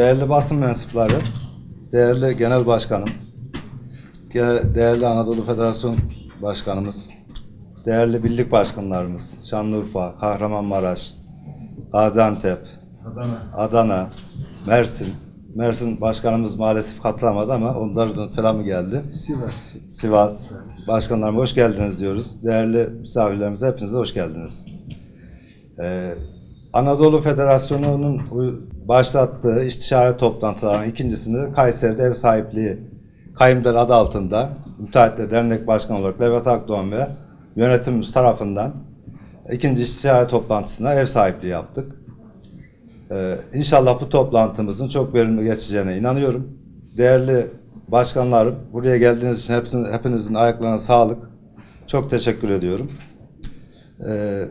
değerli basın mensupları, değerli genel başkanım, değerli Anadolu Federasyon Başkanımız, değerli birlik başkanlarımız, Şanlıurfa, Kahramanmaraş, Gaziantep, Adana. Adana, Mersin. Mersin başkanımız maalesef katılamadı ama onlardan selamı geldi. Sivas. Sivas. Başkanlarım hoş geldiniz diyoruz. Değerli misafirlerimize hepinize hoş geldiniz. Ee, Anadolu Federasyonu'nun başlattığı istişare toplantılarının ikincisinde Kayseri'de ev sahipliği kayımder adı altında Müteahhitler Dernek Başkanı olarak Levent Akdoğan ve yönetimimiz tarafından ikinci istişare toplantısına ev sahipliği yaptık. Ee, inşallah bu toplantımızın çok verimli geçeceğine inanıyorum. Değerli başkanlarım, buraya geldiğiniz için hepsinin, hepinizin ayaklarına sağlık. Çok teşekkür ediyorum. Ee,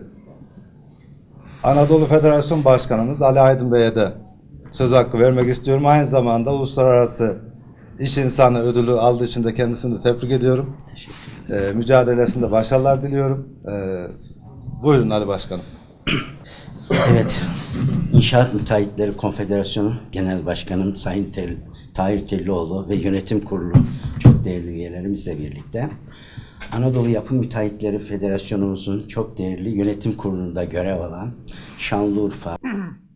Anadolu Federasyon Başkanımız Ali Aydın Bey'e de söz hakkı vermek istiyorum. Aynı zamanda uluslararası iş insanı ödülü aldığı için de kendisini de tebrik ediyorum. Ee, mücadelesinde başarılar diliyorum. Ee, buyurun Ali Başkanım. Evet, İnşaat Müteahhitleri Konfederasyonu Genel Başkanım Sayın Tel, Tahir Tellioğlu ve Yönetim Kurulu çok değerli üyelerimizle birlikte Anadolu Yapı Müteahhitleri Federasyonumuzun çok değerli yönetim kurulunda görev alan Şanlıurfa,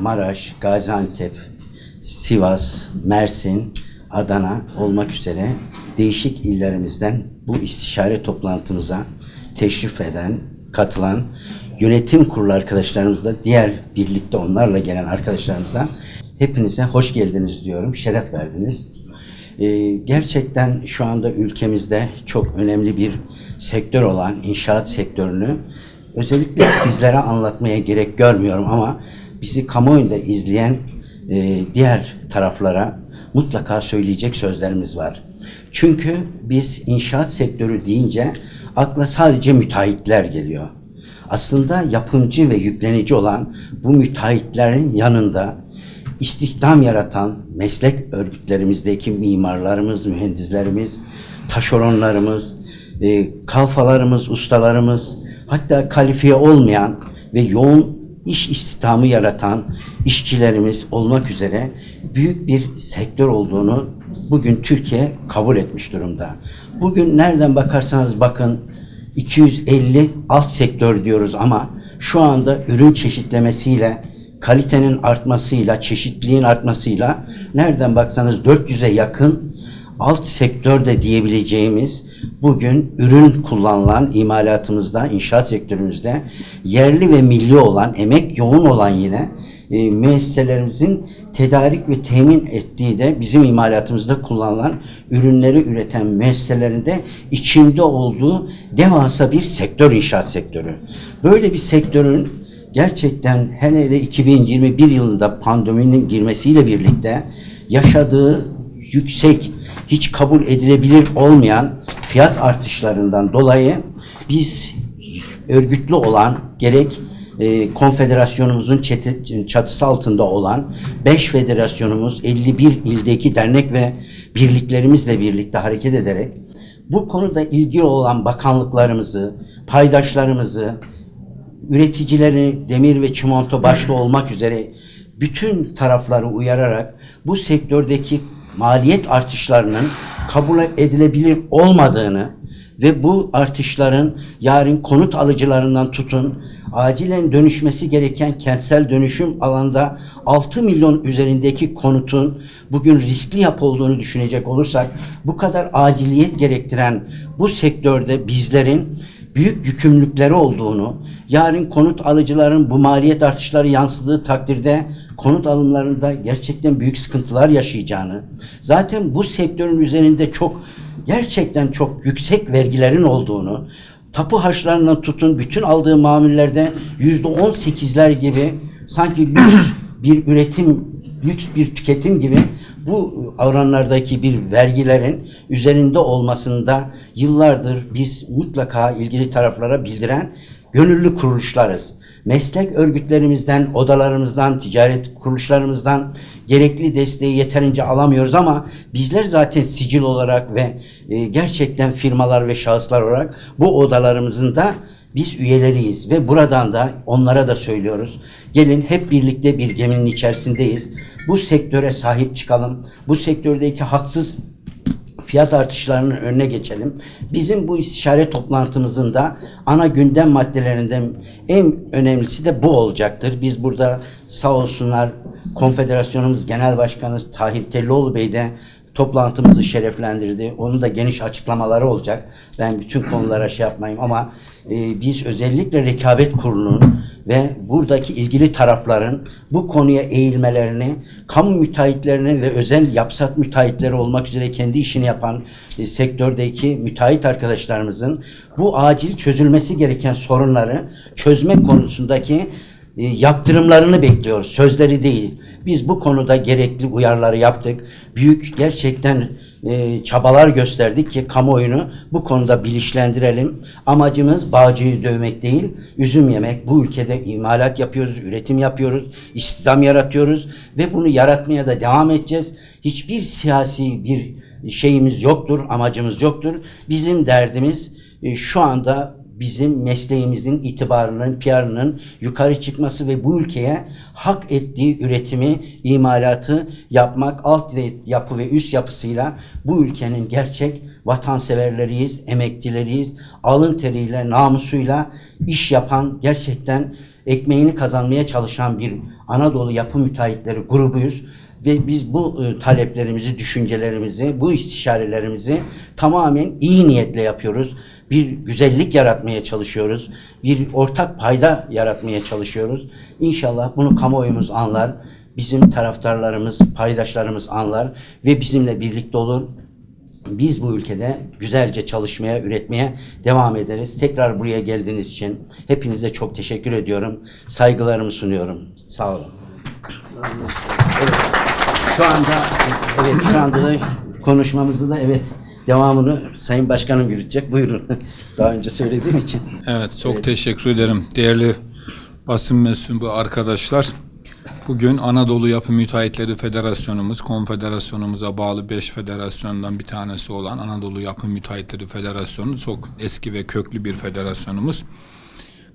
Maraş, Gaziantep, Sivas, Mersin, Adana olmak üzere değişik illerimizden bu istişare toplantımıza teşrif eden, katılan yönetim kurulu arkadaşlarımızla diğer birlikte onlarla gelen arkadaşlarımıza hepinize hoş geldiniz diyorum. Şeref verdiniz. Ee, gerçekten şu anda ülkemizde çok önemli bir sektör olan inşaat sektörünü özellikle sizlere anlatmaya gerek görmüyorum ama bizi kamuoyunda izleyen e, diğer taraflara mutlaka söyleyecek sözlerimiz var. Çünkü biz inşaat sektörü deyince akla sadece müteahhitler geliyor. Aslında yapımcı ve yüklenici olan bu müteahhitlerin yanında istihdam yaratan meslek örgütlerimizdeki mimarlarımız, mühendislerimiz, taşeronlarımız, e, kalfalarımız, ustalarımız, hatta kalifiye olmayan ve yoğun iş istihdamı yaratan işçilerimiz olmak üzere büyük bir sektör olduğunu bugün Türkiye kabul etmiş durumda. Bugün nereden bakarsanız bakın 250 alt sektör diyoruz ama şu anda ürün çeşitlemesiyle kalitenin artmasıyla, çeşitliliğin artmasıyla nereden baksanız 400'e yakın alt sektörde diyebileceğimiz bugün ürün kullanılan imalatımızda, inşaat sektörümüzde yerli ve milli olan, emek yoğun olan yine e, müesseselerimizin tedarik ve temin ettiği de bizim imalatımızda kullanılan ürünleri üreten müesseselerinde içinde olduğu devasa bir sektör inşaat sektörü. Böyle bir sektörün gerçekten hele hele 2021 yılında pandeminin girmesiyle birlikte yaşadığı yüksek, hiç kabul edilebilir olmayan fiyat artışlarından dolayı biz örgütlü olan gerek e, konfederasyonumuzun çeti- çatısı altında olan 5 federasyonumuz 51 ildeki dernek ve birliklerimizle birlikte hareket ederek bu konuda ilgili olan bakanlıklarımızı, paydaşlarımızı, üreticileri demir ve çimento başta olmak üzere bütün tarafları uyararak bu sektördeki maliyet artışlarının kabul edilebilir olmadığını ve bu artışların yarın konut alıcılarından tutun acilen dönüşmesi gereken kentsel dönüşüm alanda 6 milyon üzerindeki konutun bugün riskli yapı olduğunu düşünecek olursak bu kadar aciliyet gerektiren bu sektörde bizlerin büyük yükümlülükleri olduğunu, yarın konut alıcıların bu maliyet artışları yansıdığı takdirde konut alımlarında gerçekten büyük sıkıntılar yaşayacağını, zaten bu sektörün üzerinde çok gerçekten çok yüksek vergilerin olduğunu, tapu harçlarından tutun bütün aldığı mamullerde yüzde on sekizler gibi sanki lüks bir üretim, lüks bir tüketim gibi bu oranlardaki bir vergilerin üzerinde olmasında yıllardır biz mutlaka ilgili taraflara bildiren gönüllü kuruluşlarız. Meslek örgütlerimizden, odalarımızdan, ticaret kuruluşlarımızdan gerekli desteği yeterince alamıyoruz ama bizler zaten sicil olarak ve e, gerçekten firmalar ve şahıslar olarak bu odalarımızın da Biz üyeleriyiz ve buradan da onlara da söylüyoruz. Gelin hep birlikte bir geminin içerisindeyiz. Bu sektöre sahip çıkalım. Bu sektördeki haksız fiyat artışlarının önüne geçelim. Bizim bu istişare toplantımızın da ana gündem maddelerinden en önemlisi de bu olacaktır. Biz burada sağ olsunlar Konfederasyonumuz Genel Başkanı Tahir Tellioğlu Bey de toplantımızı şereflendirdi. Onun da geniş açıklamaları olacak. Ben bütün konulara şey yapmayayım ama e, biz özellikle rekabet kurulunun ve buradaki ilgili tarafların bu konuya eğilmelerini, kamu müteahhitlerinin ve özel yapsat müteahhitleri olmak üzere kendi işini yapan e, sektördeki müteahhit arkadaşlarımızın bu acil çözülmesi gereken sorunları çözmek konusundaki yaptırımlarını bekliyoruz. Sözleri değil. Biz bu konuda gerekli uyarıları yaptık. Büyük gerçekten e, çabalar gösterdik ki kamuoyunu bu konuda bilinçlendirelim. Amacımız bağcıyı dövmek değil, üzüm yemek. Bu ülkede imalat yapıyoruz, üretim yapıyoruz, istihdam yaratıyoruz ve bunu yaratmaya da devam edeceğiz. Hiçbir siyasi bir şeyimiz yoktur, amacımız yoktur. Bizim derdimiz e, şu anda bizim mesleğimizin itibarının, PR'ının yukarı çıkması ve bu ülkeye hak ettiği üretimi, imalatı yapmak, alt ve yapı ve üst yapısıyla bu ülkenin gerçek vatanseverleriyiz, emekçileriyiz. Alın teriyle, namusuyla iş yapan, gerçekten ekmeğini kazanmaya çalışan bir Anadolu yapı müteahhitleri grubuyuz ve biz bu e, taleplerimizi, düşüncelerimizi, bu istişarelerimizi tamamen iyi niyetle yapıyoruz. Bir güzellik yaratmaya çalışıyoruz. Bir ortak payda yaratmaya çalışıyoruz. İnşallah bunu kamuoyumuz anlar. Bizim taraftarlarımız, paydaşlarımız anlar ve bizimle birlikte olur. Biz bu ülkede güzelce çalışmaya, üretmeye devam ederiz. Tekrar buraya geldiğiniz için hepinize çok teşekkür ediyorum. Saygılarımı sunuyorum. Sağ olun. Evet. Şu anda evet şu anda da konuşmamızı da evet devamını Sayın Başkanım yürütecek. Buyurun. Daha önce söylediğim için. Evet, çok teşekkür ederim. Değerli basın mensubu arkadaşlar, bugün Anadolu Yapı Müteahhitleri Federasyonumuz, konfederasyonumuza bağlı 5 federasyondan bir tanesi olan Anadolu Yapı Müteahhitleri Federasyonu çok eski ve köklü bir federasyonumuz.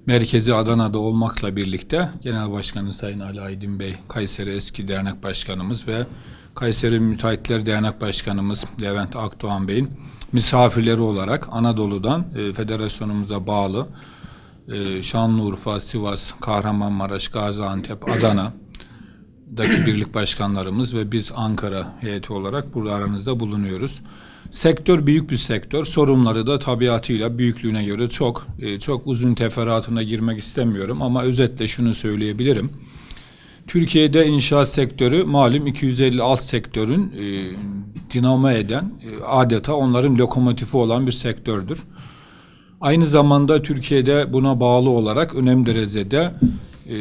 Merkezi Adana'da olmakla birlikte Genel Başkanı Sayın Ali Aydın Bey, Kayseri Eski Dernek Başkanımız ve Kayseri Müteahhitler Dernek Başkanımız Levent Akdoğan Bey'in misafirleri olarak Anadolu'dan e, federasyonumuza bağlı e, Şanlıurfa, Sivas, Kahramanmaraş, Gaziantep, Adana daki birlik başkanlarımız ve biz Ankara heyeti olarak burada aranızda bulunuyoruz. Sektör büyük bir sektör. Sorunları da tabiatıyla büyüklüğüne göre çok e, çok uzun teferruatına girmek istemiyorum ama özetle şunu söyleyebilirim. Türkiye'de inşaat sektörü malum 250 alt sektörün e, dinamo eden e, adeta onların lokomotifi olan bir sektördür. Aynı zamanda Türkiye'de buna bağlı olarak önemli derecede e,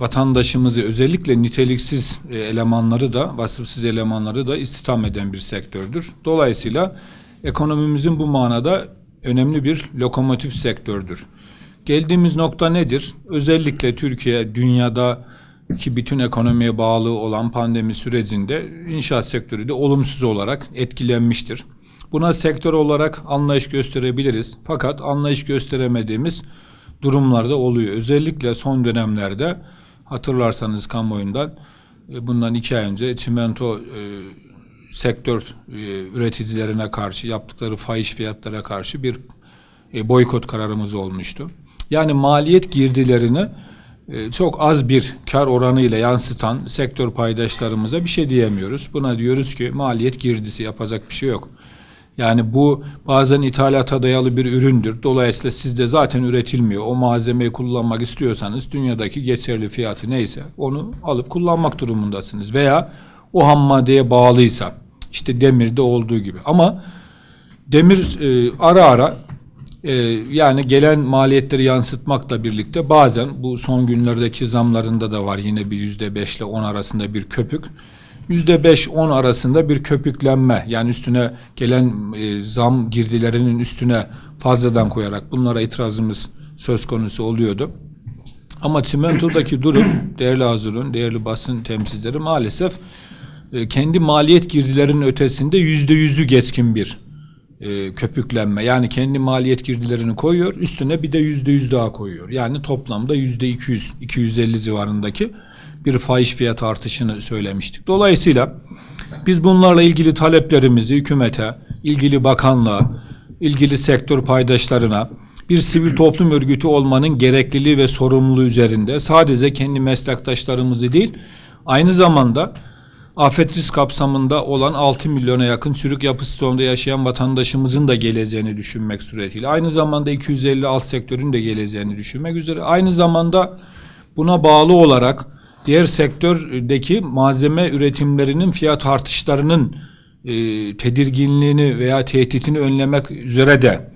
vatandaşımızı özellikle niteliksiz e, elemanları da vasıfsız elemanları da istihdam eden bir sektördür. Dolayısıyla ekonomimizin bu manada önemli bir lokomotif sektördür. Geldiğimiz nokta nedir? Özellikle Türkiye dünyada ki bütün ekonomiye bağlı olan pandemi sürecinde inşaat sektörü de olumsuz olarak etkilenmiştir. Buna sektör olarak anlayış gösterebiliriz. Fakat anlayış gösteremediğimiz durumlarda oluyor. Özellikle son dönemlerde hatırlarsanız kamuoyundan e, bundan iki ay önce çimento e, sektör e, üreticilerine karşı yaptıkları fahiş fiyatlara karşı bir e, boykot kararımız olmuştu. Yani maliyet girdilerini e, çok az bir kar oranıyla yansıtan sektör paydaşlarımıza bir şey diyemiyoruz. Buna diyoruz ki maliyet girdisi yapacak bir şey yok. Yani bu bazen ithalata dayalı bir üründür. Dolayısıyla sizde zaten üretilmiyor. O malzemeyi kullanmak istiyorsanız dünyadaki geçerli fiyatı neyse onu alıp kullanmak durumundasınız. Veya o ham maddeye bağlıysa işte demirde olduğu gibi. Ama demir e, ara ara e, yani gelen maliyetleri yansıtmakla birlikte bazen bu son günlerdeki zamlarında da var yine bir yüzde beş ile on arasında bir köpük. Yüzde beş on arasında bir köpüklenme yani üstüne gelen e, zam girdilerinin üstüne fazladan koyarak bunlara itirazımız söz konusu oluyordu. Ama çimentodaki durum değerli Hazır'ın, değerli basın temsilcileri maalesef e, kendi maliyet girdilerinin ötesinde yüzde yüzü geçkin bir e, köpüklenme yani kendi maliyet girdilerini koyuyor üstüne bir de yüzde yüz daha koyuyor. Yani toplamda yüzde 200 250 civarındaki bir fahiş fiyat artışını söylemiştik. Dolayısıyla biz bunlarla ilgili taleplerimizi hükümete, ilgili bakanlığa, ilgili sektör paydaşlarına bir sivil toplum örgütü olmanın gerekliliği ve sorumluluğu üzerinde sadece kendi meslektaşlarımızı değil aynı zamanda afet risk kapsamında olan 6 milyona yakın çürük yapı stoğunda yaşayan vatandaşımızın da geleceğini düşünmek suretiyle aynı zamanda 250 alt sektörün de geleceğini düşünmek üzere aynı zamanda buna bağlı olarak diğer sektördeki malzeme üretimlerinin fiyat artışlarının e, tedirginliğini veya tehditini önlemek üzere de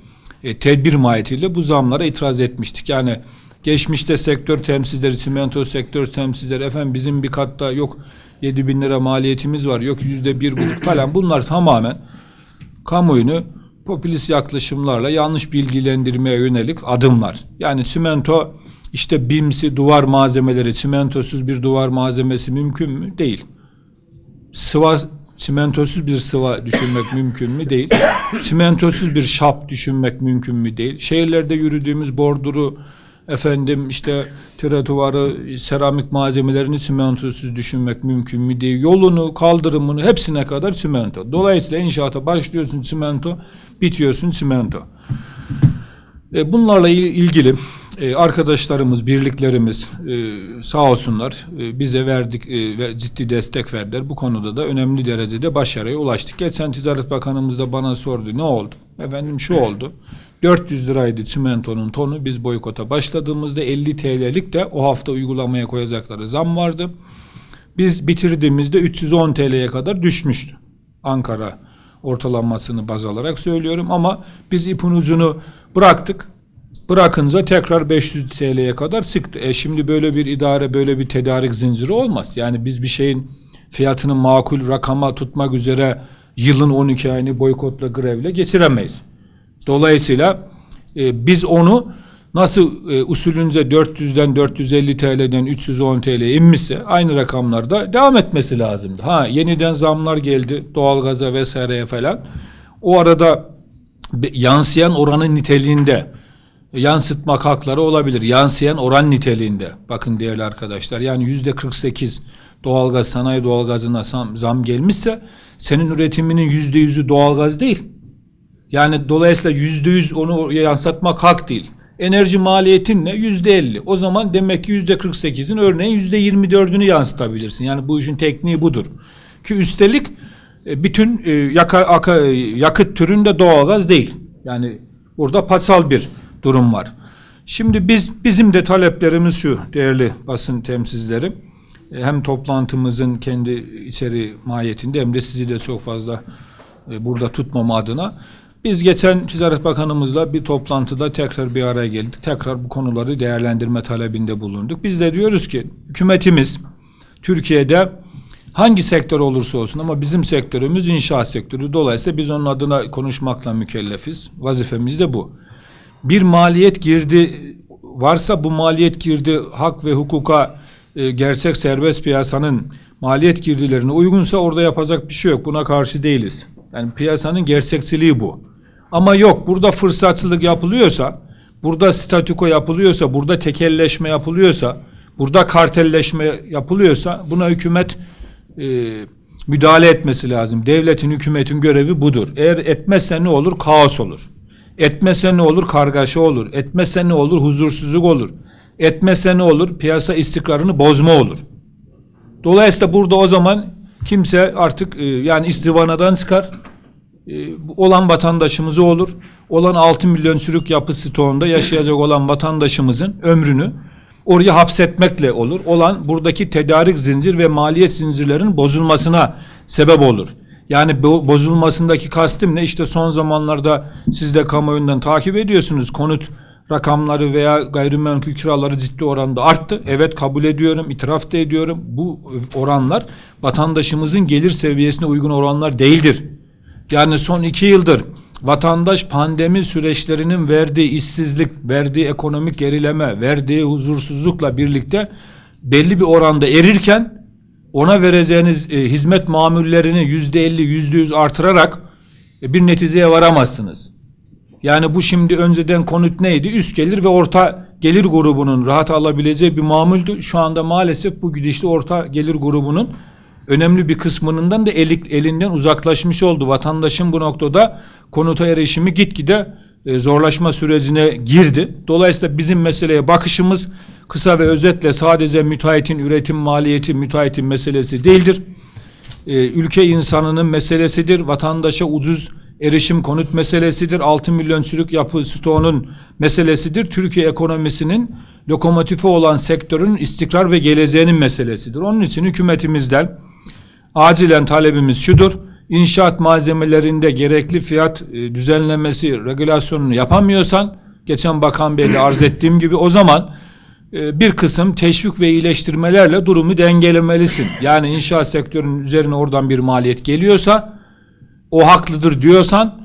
e, tedbir mahiyetiyle bu zamlara itiraz etmiştik. Yani geçmişte sektör temsilcileri, simento sektör temsilcileri efendim bizim bir katta yok 7 bin lira maliyetimiz var yok yüzde bir buçuk falan bunlar tamamen kamuoyunu popülist yaklaşımlarla yanlış bilgilendirmeye yönelik adımlar. Yani simento işte bimsi duvar malzemeleri simentosuz bir duvar malzemesi mümkün mü? Değil. Sıva çimentosuz bir sıva düşünmek mümkün mü? Değil. Çimentosuz bir şap düşünmek mümkün mü? Değil. Şehirlerde yürüdüğümüz borduru efendim işte tretuvarı, seramik malzemelerini çimentosuz düşünmek mümkün mü değil. Yolunu, kaldırımını hepsine kadar çimento. Dolayısıyla inşaata başlıyorsun çimento, bitiyorsun çimento. E, bunlarla il- ilgili e, arkadaşlarımız, birliklerimiz e, sağ olsunlar e, bize verdik e, ve ciddi destek verdiler. Bu konuda da önemli derecede başarıya ulaştık. Geçen Ticaret Bakanımız da bana sordu ne oldu? Efendim şu oldu. 400 liraydı çimentonun tonu. Biz boykota başladığımızda 50 TL'lik de o hafta uygulamaya koyacakları zam vardı. Biz bitirdiğimizde 310 TL'ye kadar düşmüştü. Ankara ortalamasını baz alarak söylüyorum ama biz ipin ucunu bıraktık. Bırakınca tekrar 500 TL'ye kadar sıktı. E şimdi böyle bir idare, böyle bir tedarik zinciri olmaz. Yani biz bir şeyin fiyatını makul rakama tutmak üzere yılın 12 ayını boykotla, grevle geçiremeyiz. Dolayısıyla e, biz onu nasıl e, usulünce 400'den 450 TL'den 310 TL'ye inmişse aynı rakamlarda devam etmesi lazımdı. Ha yeniden zamlar geldi doğalgaza vesaireye falan. O arada yansıyan oranın niteliğinde yansıtmak hakları olabilir. Yansıyan oran niteliğinde. Bakın değerli arkadaşlar yani yüzde 48 doğalgaz sanayi doğalgazına zam, zam gelmişse senin üretiminin yüzde yüzü doğalgaz değil. Yani dolayısıyla yüzde yüz onu yansıtmak hak değil. Enerji maliyetin ne? Yüzde elli. O zaman demek ki yüzde kırk sekizin örneğin yüzde yirmi dördünü yansıtabilirsin. Yani bu işin tekniği budur. Ki üstelik e, bütün e, yakıt türünde doğalgaz değil. Yani burada patsal bir durum var. Şimdi biz bizim de taleplerimiz şu değerli basın temsilcileri. E, Hem toplantımızın kendi içeri mahiyetinde hem de sizi de çok fazla e, burada tutmama adına biz geçen Ticaret Bakanımızla bir toplantıda tekrar bir araya geldik. Tekrar bu konuları değerlendirme talebinde bulunduk. Biz de diyoruz ki hükümetimiz Türkiye'de hangi sektör olursa olsun ama bizim sektörümüz inşaat sektörü. Dolayısıyla biz onun adına konuşmakla mükellefiz. Vazifemiz de bu. Bir maliyet girdi varsa bu maliyet girdi hak ve hukuka e, gerçek serbest piyasanın maliyet girdilerine uygunsa orada yapacak bir şey yok. Buna karşı değiliz. Yani piyasanın gerçekçiliği bu. Ama yok burada fırsatçılık yapılıyorsa, burada statüko yapılıyorsa, burada tekelleşme yapılıyorsa, burada kartelleşme yapılıyorsa buna hükümet e, müdahale etmesi lazım. Devletin, hükümetin görevi budur. Eğer etmezse ne olur? Kaos olur. Etmezse ne olur? Kargaşa olur. Etmezse ne olur? Huzursuzluk olur. Etmezse ne olur? Piyasa istikrarını bozma olur. Dolayısıyla burada o zaman kimse artık e, yani istivanadan çıkar. E, olan vatandaşımızı olur. Olan 6 milyon sürük yapı stoğunda yaşayacak olan vatandaşımızın ömrünü oraya hapsetmekle olur. Olan buradaki tedarik zincir ve maliyet zincirlerinin bozulmasına sebep olur. Yani bu bozulmasındaki kastım ne? İşte son zamanlarda siz de kamuoyundan takip ediyorsunuz. Konut rakamları veya gayrimenkul kiraları ciddi oranda arttı. Evet kabul ediyorum, itiraf da ediyorum. Bu oranlar vatandaşımızın gelir seviyesine uygun oranlar değildir. Yani son iki yıldır vatandaş pandemi süreçlerinin verdiği işsizlik, verdiği ekonomik gerileme, verdiği huzursuzlukla birlikte belli bir oranda erirken ona vereceğiniz e, hizmet mamullerini yüzde elli, yüzde yüz artırarak e, bir neticeye varamazsınız. Yani bu şimdi önceden konut neydi? Üst gelir ve orta gelir grubunun rahat alabileceği bir mamuldü. Şu anda maalesef bu gidişte orta gelir grubunun önemli bir kısmından da elik, elinden uzaklaşmış oldu. Vatandaşın bu noktada konuta erişimi gitgide e, zorlaşma sürecine girdi. Dolayısıyla bizim meseleye bakışımız kısa ve özetle sadece müteahhitin üretim maliyeti müteahhitin meselesi değildir. E, ülke insanının meselesidir. Vatandaşa ucuz erişim konut meselesidir. 6 milyon çürük yapı stoğunun meselesidir. Türkiye ekonomisinin lokomotifi olan sektörün istikrar ve geleceğinin meselesidir. Onun için hükümetimizden acilen talebimiz şudur. İnşaat malzemelerinde gerekli fiyat e, düzenlemesi, regülasyonunu yapamıyorsan, geçen Bakan Bey'le arz ettiğim gibi o zaman bir kısım teşvik ve iyileştirmelerle durumu dengelemelisin. Yani inşaat sektörünün üzerine oradan bir maliyet geliyorsa, o haklıdır diyorsan,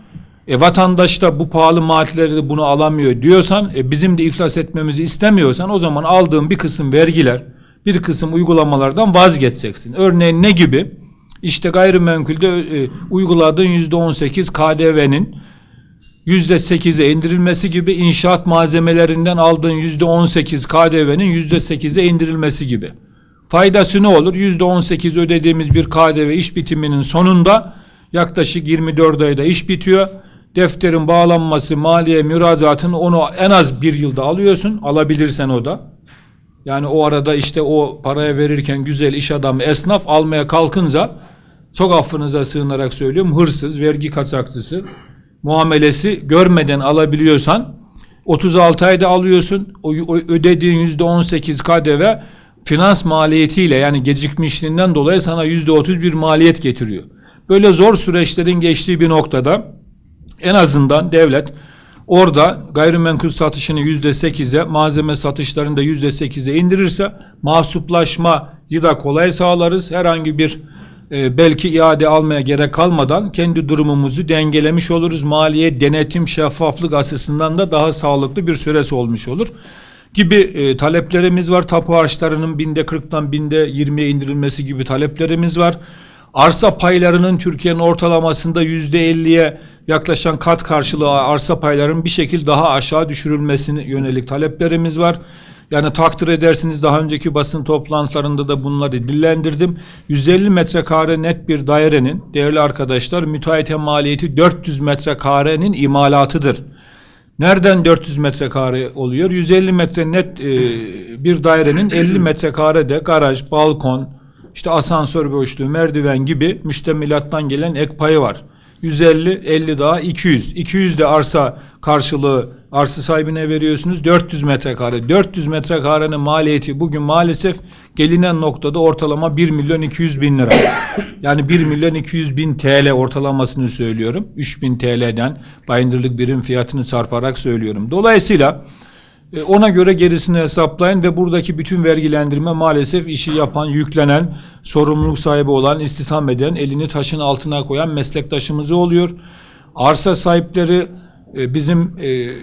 e, vatandaş da bu pahalı maliyetleri de bunu alamıyor diyorsan, e, bizim de iflas etmemizi istemiyorsan o zaman aldığın bir kısım vergiler, bir kısım uygulamalardan vazgeçeceksin. Örneğin ne gibi? İşte gayrimenkulde e, uyguladığın yüzde on sekiz KDV'nin yüzde sekize indirilmesi gibi inşaat malzemelerinden aldığın yüzde on sekiz KDV'nin yüzde sekize indirilmesi gibi. Faydası ne olur? Yüzde on sekiz ödediğimiz bir KDV iş bitiminin sonunda yaklaşık 24 ayda iş bitiyor. Defterin bağlanması, maliye müracaatın onu en az bir yılda alıyorsun. Alabilirsen o da. Yani o arada işte o paraya verirken güzel iş adamı, esnaf almaya kalkınca çok affınıza sığınarak söylüyorum hırsız, vergi kaçakçısı muamelesi görmeden alabiliyorsan 36 ayda alıyorsun. O, o ödediğin yüzde 18 KDV finans maliyetiyle yani gecikmişliğinden dolayı sana yüzde 30 bir maliyet getiriyor. Böyle zor süreçlerin geçtiği bir noktada en azından devlet orada gayrimenkul satışını yüzde sekize, malzeme satışlarını da yüzde sekize indirirse mahsuplaşmayı da kolay sağlarız. Herhangi bir e, belki iade almaya gerek kalmadan kendi durumumuzu dengelemiş oluruz. Maliye, denetim, şeffaflık açısından da daha sağlıklı bir süresi olmuş olur. Gibi e, taleplerimiz var. Tapu harçlarının binde 40'tan binde 20'ye indirilmesi gibi taleplerimiz var. Arsa paylarının Türkiye'nin ortalamasında yüzde 50'ye yaklaşan kat karşılığı arsa paylarının bir şekilde daha aşağı düşürülmesine yönelik taleplerimiz var. Yani takdir edersiniz daha önceki basın toplantılarında da bunları dillendirdim. 150 metrekare net bir dairenin değerli arkadaşlar müteahhite maliyeti 400 metrekarenin imalatıdır. Nereden 400 metrekare oluyor? 150 metre net e, bir dairenin 50 metrekarede garaj, balkon, işte asansör boşluğu, merdiven gibi müştemilattan gelen ek payı var. 150, 50 daha 200. 200 de arsa karşılığı arsa sahibine veriyorsunuz 400 metrekare. 400 metrekarenin maliyeti bugün maalesef gelinen noktada ortalama 1 milyon 200 bin lira. Yani 1 milyon 200 bin TL ortalamasını söylüyorum. 3000 TL'den bayındırlık birim fiyatını çarparak söylüyorum. Dolayısıyla e, ona göre gerisini hesaplayın ve buradaki bütün vergilendirme maalesef işi yapan, yüklenen, sorumluluk sahibi olan, istihdam eden, elini taşın altına koyan meslektaşımızı oluyor. Arsa sahipleri e, bizim e,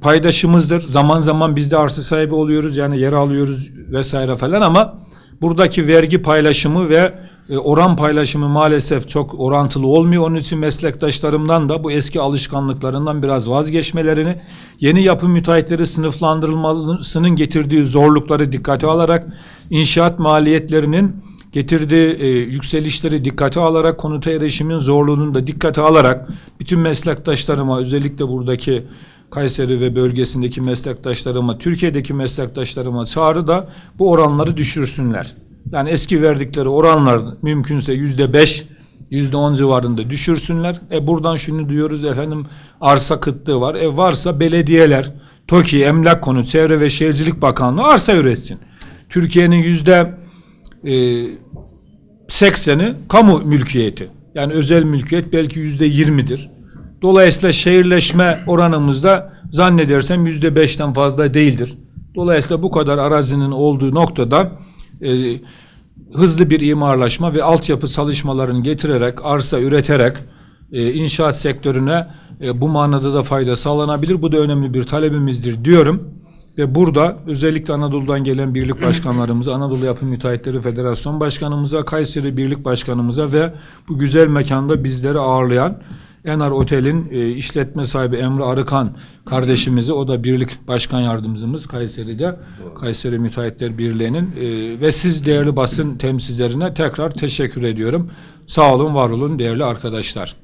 paydaşımızdır. Zaman zaman biz de arsa sahibi oluyoruz yani yer alıyoruz vesaire falan ama buradaki vergi paylaşımı ve e, oran paylaşımı maalesef çok orantılı olmuyor. Onun için meslektaşlarımdan da bu eski alışkanlıklarından biraz vazgeçmelerini, yeni yapı müteahhitleri sınıflandırılmasının getirdiği zorlukları dikkate alarak, inşaat maliyetlerinin getirdiği e, yükselişleri dikkate alarak, konuta erişimin zorluğunu da dikkate alarak, bütün meslektaşlarıma özellikle buradaki Kayseri ve bölgesindeki meslektaşlarıma, Türkiye'deki meslektaşlarıma çağrı da bu oranları düşürsünler. Yani eski verdikleri oranlar mümkünse yüzde beş, yüzde on civarında düşürsünler. E buradan şunu duyuyoruz efendim arsa kıtlığı var. E varsa belediyeler, TOKİ, Emlak Konu, Çevre ve Şehircilik Bakanlığı arsa üretsin. Türkiye'nin yüzde e, sekseni kamu mülkiyeti. Yani özel mülkiyet belki yüzde yirmidir. Dolayısıyla şehirleşme oranımızda zannedersem yüzde beşten fazla değildir. Dolayısıyla bu kadar arazinin olduğu noktada e, hızlı bir imarlaşma ve altyapı çalışmalarını getirerek, arsa üreterek e, inşaat sektörüne e, bu manada da fayda sağlanabilir. Bu da önemli bir talebimizdir diyorum. Ve burada özellikle Anadolu'dan gelen birlik başkanlarımıza, Anadolu Yapı Müteahhitleri Federasyon Başkanımıza, Kayseri Birlik Başkanımıza ve bu güzel mekanda bizleri ağırlayan Enar Otel'in e, işletme sahibi Emre Arıkan kardeşimizi, o da birlik başkan yardımcımız Kayseri'de, Kayseri Müteahhitler Birliği'nin e, ve siz değerli basın temsilcilerine tekrar teşekkür ediyorum. Sağ olun, var olun değerli arkadaşlar.